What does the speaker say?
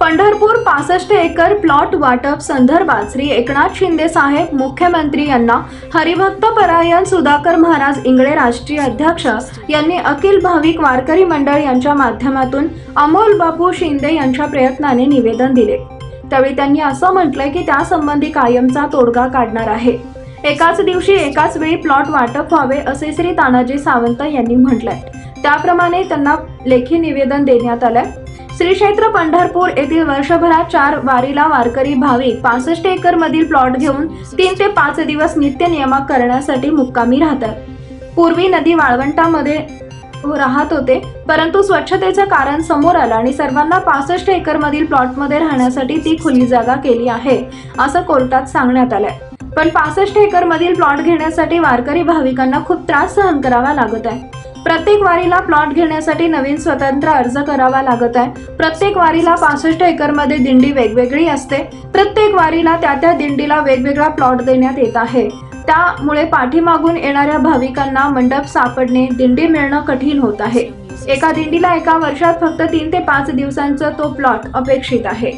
पंढरपूर पासष्ट acre plot वाटप संदर्भात श्री एकनाथ शिंदे साहेब मुख्यमंत्री यांना हरिभक्त परायण सुधाकर महाराज इंगळे राष्ट्रीय अध्यक्ष यांनी अखिल भाविक वारकरी मंडळ यांच्या माध्यमातून अमोल बापू शिंदे यांच्या प्रयत्नाने निवेदन दिले. त्यावेळी त्यांनी असं म्हटलंय की त्यासंबंधी कायमचा तोडगा काढणार आहे. एकाच दिवशी एकाच वेळी प्लॉट वाटप व्हावे असे श्री तानाजी सावंत यांनी म्हटलंय. त्याप्रमाणे त्यांना लेखी निवेदन देण्यात आलंय. श्री क्षेत्र पंढरपूर येथील वर्षभरात चार वारीला वारकरी भाविक पासष्ट एकर मधील प्लॉट घेऊन तीन ते पाच दिवस नित्य नियमक करण्यासाठी मुक्कामी राहतात. पूर्वी नदी वाळवंटामध्ये राहत होते परंतु स्वच्छतेचं कारण समोर आलं आणि सर्वांना पासष्ट एकर मधील प्लॉटमध्ये राहण्यासाठी ती खुली जागा केली आहे असं कोर्टात सांगण्यात आलंय. पण पासष्ट एकर मधील प्लॉट घेण्यासाठी वारकरी भाविकांना खूप त्रास सहन करावा लागत आहे. प्रत्येक वारीला प्लॉट घेण्यासाठी नवीन स्वतंत्र अर्ज करावा लागत आहे. प्रत्येक वारीला पासष्ट एकरमध्ये दिंडी वेगवेगळी असते. प्रत्येक वारीला त्या त्या दिंडीला वेगवेगळा प्लॉट देण्यात येत आहे. त्यामुळे पाठीमागून येणाऱ्या भाविकांना मंडप सापडणे दिंडी मिळणं कठीण होत आहे. एका दिंडीला एका वर्षात फक्त तीन ते पाच दिवसांचा तो प्लॉट अपेक्षित आहे.